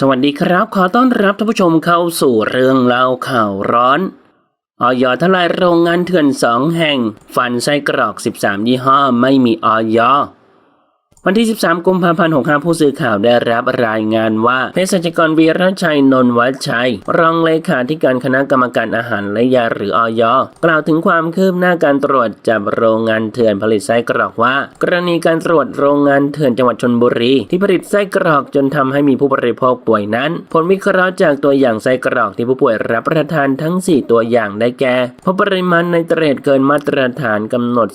สวัสดีครับ ขอต้อนรับท่านผู้ชมเข้าสู่เรื่องเล่าข่าวร้อนออยทลายโรงงานเถื่อนสองแห่ง ฟันไส้กรอก 13 ยี่ห้อไม่มีออย วันที่ 13 กุมภาพันธ์ 65 ผู้สื่อข่าวได้รับรายงานว่าเภสัชกรวีรชัยนนท์วัชชัย รองเลขาธิการคณะกรรมการอาหารและยาหรือออยกล่าวถึงความคืบหน้าการตรวจจับโรงงานเถื่อนผลิตไส้กรอกว่า กรณีการตรวจโรงงานเถื่อนจังหวัดชนบุรี ที่ผลิตไส้กรอกจนทำให้มีผู้บริโภคป่วยนั้น ผลวิเคราะห์จากตัวอย่างไส้กรอกที่ผู้ป่วยรับประทานทั้ง 4 ตัวอย่างได้แก่พบปริมาณในเตรดเกินมาตรฐานกำหนด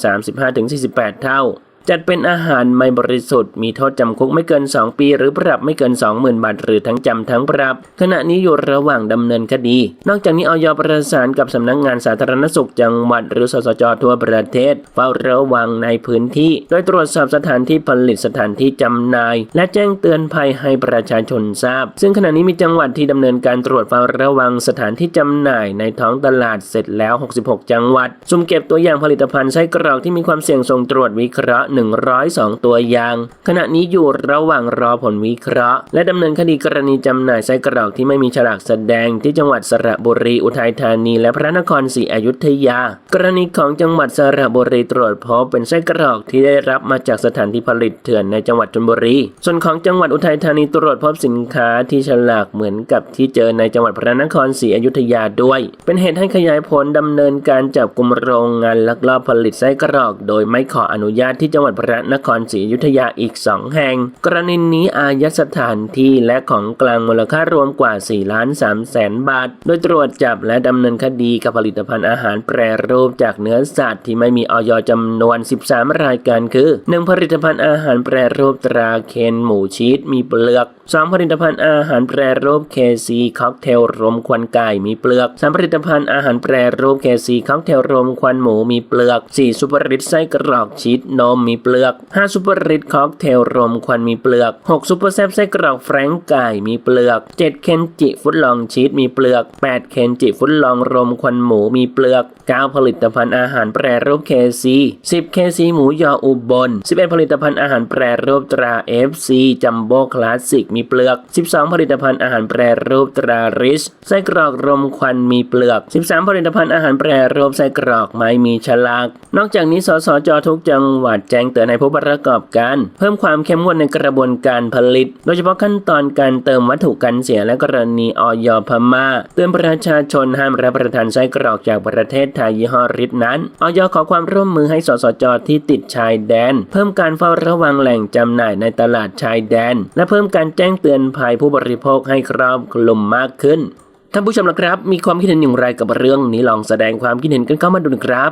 35-48 เท่า จัดเป็นอาหารไม่บริสุทธิ์ มีโทษจำคุกไม่เกิน 2 ปี หรือปรับไม่เกิน 20,000 บาท หรือทั้งจำทั้งปรับ ขณะนี้อยู่ระหว่างดำเนินคดี นอกจากนี้ออยประสานกับสำนักงงานสาธารณสุขจังหวัด หรือสสจทั่วประเทศ เฝ้าระวังในพื้นที่ โดยตรวจสอบสถานที่ผลิตสถานที่จำหน่าย และแจ้งเตือนภัยให้ประชาชนทราบ ซึ่งขณะนี้มีจังหวัดที่ดำเนินการตรวจเฝ้าระวังสถานที่จำหน่ายในท้องตลาดเสร็จแล้ว 66 จังหวัดสุ่มเก็บตัวอย่างผลิตภัณฑ์ไส้กรอกที่มีความเสี่ยงส่งตรวจวิเคราะห์102 ตัวอย่าง ขณะนี้อยู่ระหว่างรอผลวิเคราะห์ และดำเนินคดีกรณีจำหน่ายไส้กรอกที่ไม่มีฉลากแสดงที่จังหวัดสระบุรีอุทัยธานี และพระนครศรีอยุธยา กรณีของจังหวัดสระบุรีตรวจพบเป็นไส้กรอกที่ได้รับมาจากสถานที่ผลิตเถื่อนในจังหวัดชลบุรี ส่วนของจังหวัดอุทัยธานีตรวจพบสินค้าที่ฉลากเหมือนกับที่เจอในจังหวัดพระนครศรีอยุธยาด้วย เป็นเหตุให้ขยายผลดำเนินการจับกลุ่มโรงงานลักลอบผลิตไส้กรอก โดยไม่ขออนุญาตที่จังงหวัดพระนครศรีอยุธยาอีก 2 แห่ง กรณีนี้อายัดสถานที่และของกลางมูลค่ารวมกว่า4ล้าน3แสนบาท โดยตรวจจับและดำเนินคดีกับผลิตภัณฑ์อาหารแปรรูปจากเนื้อสัตว์ที่ไม่มีออยจำนวน 13 รายการคือ 1. ผลิตภัณฑ์อาหารแปรรูปตราเคนหมูชีสมีเปลือก 2. ผลิตภัณฑ์อาหารแปรรูปเคซีค็อกเทลรมควันไก่มีเปลือก 3. ผลิตภัณฑ์อาหารแปรรูปเคซีค็อกเทลรมควันหมูมีเปลือก 4. ซุปเปร์ริตไส้กรอกชีสนมมีเปลือก 5. ซุปเปอร์ริตค็อกเทลรมควันมีเปลือก 6. ซุปเปอร์แซบไส้กรอกแฟรงก์ไก่มีเปลือก 7. เคนจิฟุตลองชีสมีเปลือก 8. เคนจิฟุตลองรมควันหมูมีเปลือก 9. ผลิตภัณฑ์อาหารแปรรูปเคซี 10. เคซีหมูยออุบล 11. ผลิตภัณฑ์อาหารแปรรูปตรา FC จัมโบ้คลาสสิกมีเปลือก 12. ผลิตภัณฑ์อาหารแปรรูปตราริชไส้กรอกรมควันมีเปลือก 13. ผลิตภัณฑ์อาหารแปรรูปไส้กรอกไม่มีฉลาก นอกจากนี้สสจทุกจังหวัดแจงเตือนให้ผู้ประกอบการ เพิ่มความเข้มงวดในกระบวนการผลิต โดยเฉพาะขั้นตอนการเติมวัตถุกันเสียและกรณีออยพม่า เตือนประชาชนห้ามรับประทานไส้กรอกจากประเทศไทยยี่ห้อริดนั้นออยขอความร่วมมือให้สสจที่ติดชายแดน เพิ่มการเฝ้าระวังแหล่งจำหน่ายในตลาดชายแดน และเพิ่มการแจ้งเตือนภัยผู้บริโภคให้ครอบคลุมมากขึ้นท่านผู้ชมนะครับ มีความคิดเห็นอย่างไรกับเรื่องนี้ลองแสดงความคิดเห็นกันเข้ามาดูนะครับ